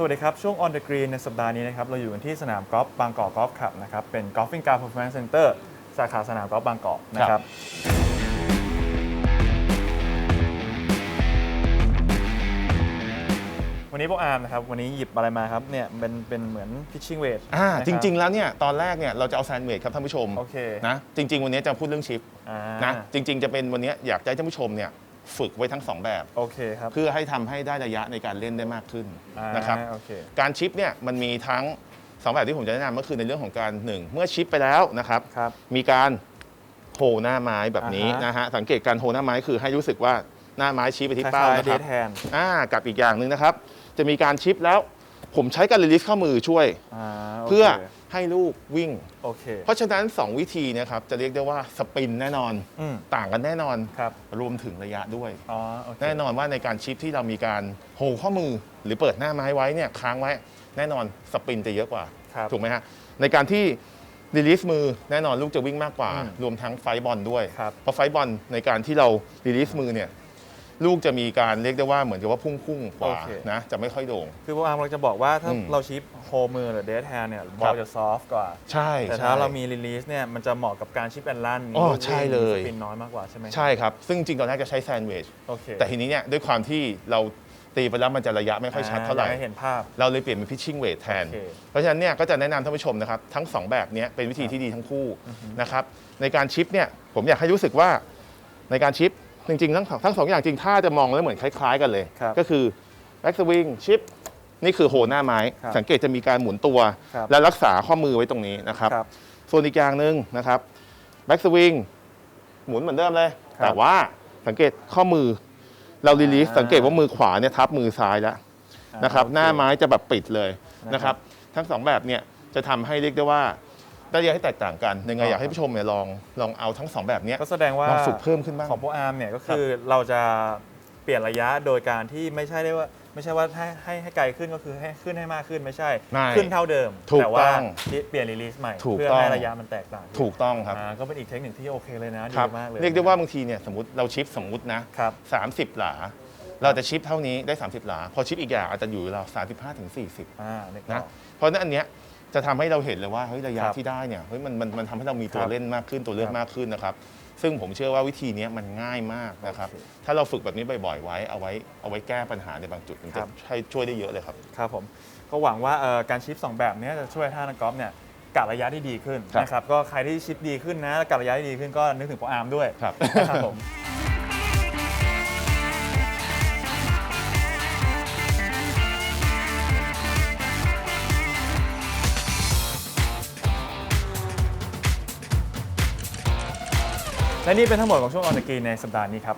สวัสดีครับ ช่วง On the Green ในสัปดาห์นี้นะครับ เราอยู่กันที่สนามกอล์ฟบางกอกกอล์ฟคลับนะครับ เป็น Golfing Car Performance Center สาขาสนามกอล์ฟบางกอกนะครับวันนี้พวกอาร์มนะครับ วันนี้หยิบอะไรมาครับเนี่ยเป็นเป็นเหมือน pitching weight อ่านะคบ จริง ๆ แล้วเนี่ยตอนแรกเนี่ยเราจะเอาแซนด์วิชครับท่านผู้ชมโอเคนะจริง ๆ วันนี้จะพูดเรื่องชิปอ่านะจริง ๆ จะเป็นวันนี้อยากจะให้ท่านผู้ชมเนี่ย ฝึกไว้ทั้งสองแบบ โอเคครับ เพื่อให้ทำให้ได้ระยะในการเล่นได้มากขึ้นอ่านะครับ โอเค การชิปเนี่ยมันมีทั้งสองแบบที่ผมจะแนะนำก็คือในเรื่องของการหนึ่งเมื่อชิปไปแล้วนะครับ ครับ มีการโหหน้าไม้แบบนี้อ่าฮะ นะฮะสังเกตการโหหน้าไม้คือให้รู้สึกว่าหน้าไม้ชี้ไปคที่ล้าเป้ายนะๆครับ dead hand อ่ากับอีกอย่างหนึ่งนะครับ จะมีการชิปแล้ว ผมใช้การรีลิสข้อมือช่วยอ่าโคเพื่อ ให้ลูกวิ่ง โอเค เพราะฉะนั้น 2 วิธีเนะครับจะเรียกได้ว่าสปินแน่นอนอืมต่างกันแน่นอนครับรวมถึงระยะด้วย อ๋อโอเคแน่นอนว่าในการชิปที่เรามีการโหข้อมือหรือเปิดหน้าไม้ไว้เนี่ยค้างไว้ แน่นอนสปินจะเยอะกว่า ครับ ถูกไหมฮะในการที่รีลิสมือแน่นอนลูกจะวิ่งมากกว่า อืมรวมทั้งไฟท์บอลด้วย ครับเพราะไฟท์บอลในการที่เรารีลิสมือเนี่ย ลูกจะมีการเรียกได้ว่าเหมือนกับว่าพุ่งๆกว่าโอเค นะจะไม่ค่อยโด่ง คือพวกอาร์มเราจะบอกว่าถ้าอืมเราชิปโฮมือหรือเด a แฮนเนี่ยบอครัลบ จะซอฟต์กว่า ใช่แต่ใช่ถ้าเรามีรีลีสเนี่ยมันจะเหมาะกับการชิปแอนลันอ๋อใช่เลย สปินน้อยมากกว่าใช่ไหมใช่ครับ ซึ่งจริงๆตอนแรกจะใช้แซนด์วิช โอเคแต่ทีนี้เนี่ยด้วยความที่เราตีไปแล้วมันจะระยะไม่ค่อยชัดเท่าไหร่ให้เห็นภาพ เราเลยเปลี่ยนเป็น pitching weight แทน โอเคเพราะฉะนั้นเนี่ยก็จะแนะนำท่านผู้ชมนะครับ ทั้ง 2 แบบเนี้ยเป็นวิธีที่ดีทั้งคู่นะครับในการชิปเนี่ยผมอยากให้รู้สึกว่าในการชิป จริงๆทั้งทั้งสองอย่างจริงถ้าจะมองแล้วเหมือนคล้าย ๆ กันเลย ครับก็คือ back swing ชิปนี่คือโหหน้าไม้ ครับสังเกตจะมีการหมุนตัว ครับ และรักษาข้อมือไว้ตรงนี้นะครับ ครับ ส่วนอีกอย่างหนึ่งนะครับ back swing หมุนเหมือนเดิมเลย ครับแต่ว่าสังเกตข้อมือเรารีลีสอ่า สังเกตว่ามือขวาเนี่ยทับมือซ้ายแล้วนะครับโอเหน้าไม้จะแบบปิดเลยนะนะคครัรับบทั้งสองแบบเนี่ยจะทำให้เรียกได้ว่า ได้ระยะให้แตกต่างกันยังไงอ๋อออยากให้ผู้ชมเนี่ยลองลองเอาทั้งสองแบบเนี้ยก็แสดงว่าลองฝึกเพิ่มขึ้นบ้างของพวกอาร์มเนี่ยก็คือเราจะเปลี่ยนระยะโดยการที่ไม่ใช่ได้ว่า ไม่ใช่ว่าให้ให้ให้ไกลขึ้นก็คือให้ขึ้นให้มากขึ้นไม่ใช่ ไม่ขึ้นเท่าเดิม ถูกแต่ว่าต้องเปลี่ยนรีลีสใหม่ ถูกเพื่อต้อง ให้ระยะมันแตกต่างถูกต้องครับอ่าก็เป็นอีกเทคนิคที่โอเคเลยนะดีครับ มากเลยเรียกได้ว่าบางทีเนี่ยสมมติเราชิปสมมุตินะ ครับ 30 หลา เราจะชิปเท่านี้ได้ 30 หลา พอชิปอีกอย่างอาจจะอยู่เรา35ถึง40 อ่านึกอนะอก เพราะฉะนั้นอันเนี้ย จะทำให้เราเห็นเลยว่าเฮ้ยระยะครับที่ได้เนี่ยเฮ้ยมันมันมันทำให้เรามีตัวครับเล่นมากขึ้นตัวเลือกครับมากขึ้นนะครับ ซึ่งผมเชื่อว่าวิธีเนี้ยมันง่ายมากนะครับ โอเคถ้าเราฝึกแบบนี้บ่อยๆไว้เอาไว้เอาไว้แก้ปัญหาในบางจุดมันครัจะบให้ช่วยได้เยอะเลยครับ ครับผมก็หวังว่าเอ่อการชิปสองแบบเนี้ยจะช่วยให้ท่านักกอล์ฟเนี่ยกะระยะได้ดีขึ้นครับนะครับก็ใครที่ชิปดีขึ้นนะกะระยะได้ดีขึ้นก็นึกถึงโปรอาร์มด้วยครับ นะครับผม และนี่เป็นทั้งหมดของช่วงออนตะกีในสัปดาห์นี้ครับ